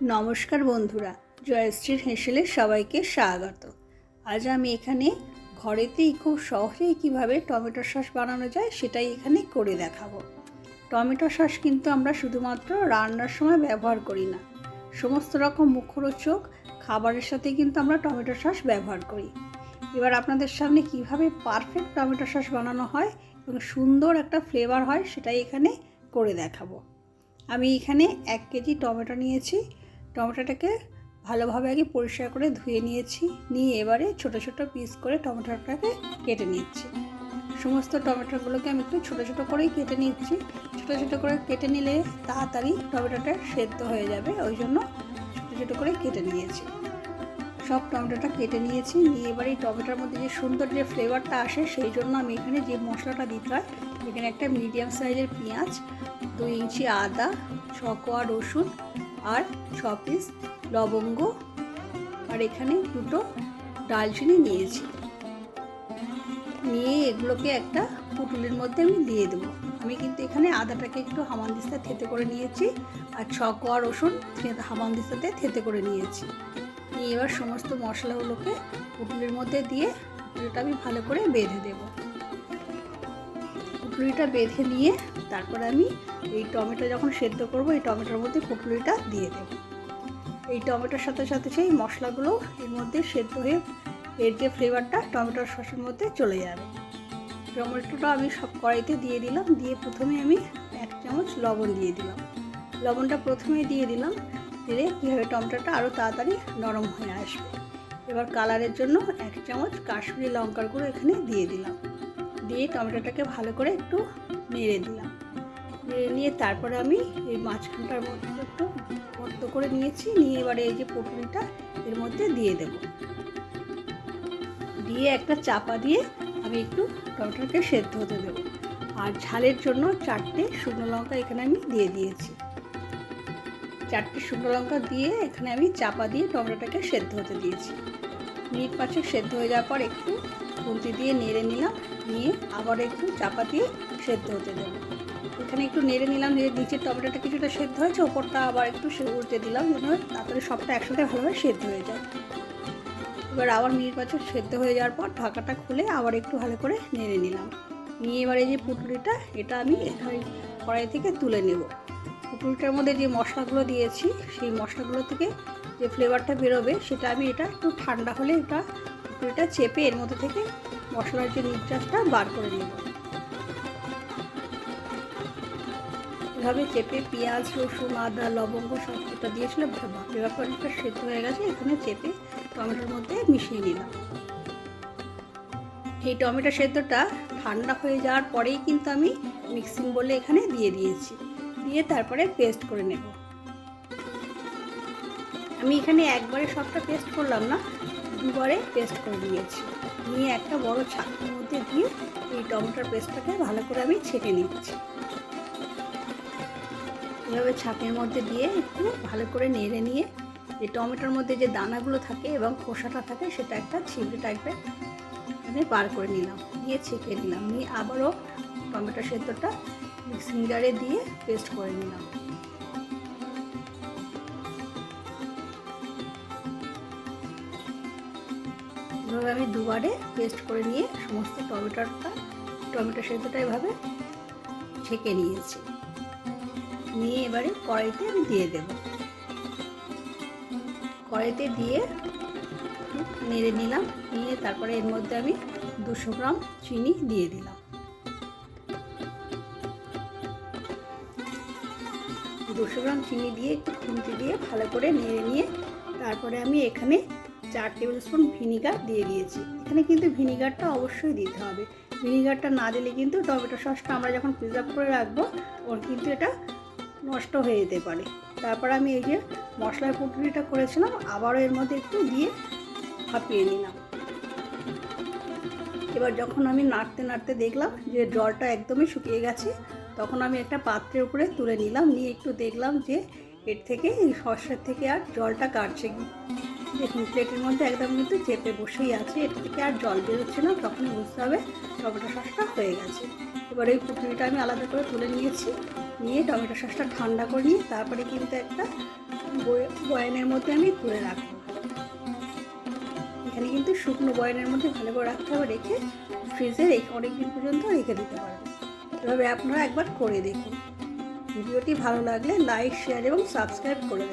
নমস্কার বন্ধুরা, জয়শ্রীর হেঁসেলে সবাইকে স্বাগত। আজ আমি এখানে ঘরেতেই খুব সহজেই কীভাবে টমেটো সস বানানো যায় সেটাই এখানে করে দেখাবো। টমেটো সস কিন্তু আমরা শুধুমাত্র রান্নার সময় ব্যবহার করি না, সমস্ত রকম মুখরোচক খাবারের সাথে কিন্তু আমরা টমেটো সস ব্যবহার করি। এবার আপনাদের সামনে কীভাবে পারফেক্ট টমেটো সস বানানো হয় এবং সুন্দর একটা ফ্লেভার হয় সেটাই এখানে করে দেখাবো। আমি এখানে এক কেজি টমেটো নিয়েছি টমেটোটাকে ভালোভাবে আগে পরিষ্কার করে ধুয়ে নিয়েছি। নিয়ে এবারে ছোট ছোট পিস করে টমেটোটাকে কেটে নিচ্ছি। সমস্ত টমেটোগুলোকে আমি একটু ছোটো ছোটো করেই কেটে নিচ্ছি। ছোটো ছোটো করে কেটে নিলে তাড়াতাড়ি টমেটোটা সেদ্ধ হয়ে যাবে, ওই জন্য ছোটো ছোটো করে কেটে নিয়েছি। সব টমেটোটা কেটে নিয়েছি। নিয়ে এবার এই টমেটোর মধ্যে যে সুন্দর যে ফ্লেভারটা আসে, সেই জন্য আমি এখানে যে মশলাটা দিতে হয়, এখানে একটা মিডিয়াম সাইজের পেঁয়াজ, দুই ইঞ্চি আদা ছ কোয়া রসুন আর ছ পিস লবঙ্গ। আর এখানে দুটো ডালচিনি নিয়েছি। নিয়ে এগুলোকে একটা পুটুলির মধ্যে আমি দিয়ে দেবো। আমি কিন্তু এখানে আদাটাকে একটু হামানদিস্তা থেতে করে নিয়েছি আর ছ কোয়া রসুন হামানদিস্তাতে থেতে করে নিয়েছি। নিয়ে এবার সমস্ত মশলাগুলোকে পুটুলির মধ্যে দিয়ে পুটুলিটা আমি ভালো করে বেঁধে দেব। পুটুলিটা বেঁধে নিয়ে তারপরে আমি এই টমেটো যখন সেদ্ধ করব, এই টমেটোর মধ্যে পুটুলিটা দিয়ে দেব। এই টমেটোর সাথে সাথে সেই মশলাগুলো এর মধ্যে সেদ্ধ হয়ে এর যে ফ্লেভারটা টমেটোর সসের মধ্যে চলে যাবে। টমেটোটা আমি সব কড়াইতে দিয়ে দিলাম, দিয়ে প্রথমে আমি এক চামচ লবণ দিয়ে দিলাম। লবণটা প্রথমে দিয়ে দিলাম, দিলে কীভাবে টমেটোটা আরও তাড়াতাড়ি নরম হয়ে আসবে। এবার কালারের জন্য এক চামচ কাশ্মীরি লঙ্কার গুঁড়ো এখানে দিয়ে দিলাম। দিয়ে টমেটোটাকে ভালো করে একটু নেড়ে দিলাম। নেড়ে নিয়ে তারপরে আমি এই মাঝখানটার মধ্যে একটু ভর্ত করে নিয়েছি। নিয়ে এবারে এই যে পটুলিটা এর মধ্যে দিয়ে দেব। দিয়ে একটা চাপা দিয়ে আমি একটু টমেটোটাকে সেদ্ধ হতে দেবো। আর ঝালের জন্য চারটে শুকনো লঙ্কা এখানে আমি দিয়ে দিয়েছি। চারটে শুকনো লঙ্কা দিয়ে এখানে আমি চাপা দিয়ে টমেটোটাকে সেদ্ধ হতে দিয়েছি। মিনিট পাঁচেক সেদ্ধ হয়ে যাওয়ার পর একটু খুন্তি দিয়ে নেড়ে নিলাম। নিয়ে আবার একটু চাপা দিয়ে সেদ্ধ হতে দেবো। এখানে একটু নেড়ে নিলাম যে নিচের টমেটোটা কিছুটা সেদ্ধ হয়েছে, ওপরটা আবার একটু উল্টে দিলাম যেন তাড়াতাড়ি সবটা একসাথে ভালোভাবে সেদ্ধ হয়ে যায়। এবার আবার পাঁচেক সেদ্ধ হয়ে যাওয়ার পর ঢাকাটা খুলে আবার একটু ভালো করে নেড়ে নিলাম। নিয়ে এবার এই যে পুটুলিটা, এটা আমি এখানে কড়াই থেকে তুলে নেব। পুটুলিটার মধ্যে যে মশলাগুলো দিয়েছি, সেই মশলাগুলো থেকে যে ফ্লেভারটা বেরোবে, সেটা আমি এটা একটু ঠান্ডা হলে এটা পুটুলিটা চেপে এর মধ্যে থেকে মশলার যে নির্যাসটা বার করে নেব। এভাবে চেপে পেঁয়াজ, রসুন, আদা, লবঙ্গ সব এটা দিয়েছিল ব্যাপারটা সেদ্ধ হয়ে গেছে, এখানে চেপে টমেটোর মধ্যে মিশিয়ে নিলাম। এই টমেটো সেদ্ধটা ঠান্ডা হয়ে যাওয়ার পরেই কিন্তু আমি মিক্সিং বলে এখানে দিয়ে দিয়েছি। দিয়ে তারপরে পেস্ট করে নেব। আমি এখানে একবারে সবটা পেস্ট করলাম না দুবারে পেস্ট করে দিয়েছি। নিয়ে একটা বড় ছাকনির মধ্যে দিয়ে এই টমেটোর পেস্টটাকে ভালো করে আমি ছেঁকে নিচ্ছি। এভাবে ছাঁকের মধ্যে দিয়ে একটু ভালো করে নেড়ে নিয়ে যে টমেটোর মধ্যে যে দানাগুলো থাকে এবং খোসাটা থাকে সেটা একটা ছিবড়ে টাইপের এখানে বার করে নিলাম। দিয়ে ছেঁকে নিলাম। নিয়ে আবারও টমেটো সেদ্ধটা মিক্সিং জারে দিয়ে পেস্ট করে নিলাম। এভাবে আমি দুবারে পেস্ট করে নিয়ে সমস্ত টমেটোটা, টমেটো সেদ্ধটা এভাবে ছেঁকে নিয়েছি। নিয়ে এবারে কড়াইতে আমি দিয়ে দেব। কড়াইতে দিয়ে নেড়ে নিলাম, নিয়ে তারপরে এর মধ্যে আমি দুশো গ্রাম চিনি দিয়ে দিলাম। দুশো গ্রাম চিনি দিয়ে একটু খুন্তি দিয়ে ভালো করে নেড়ে নিয়ে তারপরে আমি এখানে চার টেবিল স্পুন ভিনিগার দিয়ে দিয়েছি। এখানে কিন্তু ভিনিগারটা অবশ্যই দিতে হবে। ভিনিগারটা না দিলে কিন্তু টমেটো সসটা আমরা যখন প্রিজার্ভ করে রাখব, ওর কিন্তু এটা নষ্ট হয়ে যেতে পারে। তারপর আমি এই যে মশলার পুটুলিটা করেছিলাম, আবারও এর মধ্যে একটু দিয়ে ভাপিয়ে নিলাম। এবার যখন আমি নাড়তে নাড়তে দেখলাম যে জলটা একদমই শুকিয়ে গেছে, তখন আমি একটা পাত্রের উপরে তুলে নিলাম। নিয়ে একটু দেখলাম যে এর থেকে এই সর্ষের থেকে আর জলটা কাটছে দেখুন প্লেটের মধ্যে একদম কিন্তু চেপে বসেই আছে। এটা থেকে আর জল বেরোচ্ছে না, তখন বুঝতে হবে টমেটো সসটা হয়ে গেছে। এবার ওই পুটুলিটা আমি আলাদা করে তুলে নিয়েছি। নিয়ে টমেটো সসটা ঠান্ডা করে নিয়ে তারপরে কিন্তু একটা বয়ে- বয়ানের মধ্যে আমি তুলে রাখব। এখানে কিন্তু শুকনো বয়ানের মধ্যে ভালো করে রাখতে হবে, রেখে ফ্রিজে রেখে অনেকদিন পর্যন্ত রেখে দিতে পারবেন এভাবে আপনারা একবার করে দেখুন। ভিডিওটি ভালো লাগলে লাইক, শেয়ার এবং সাবস্ক্রাইব করে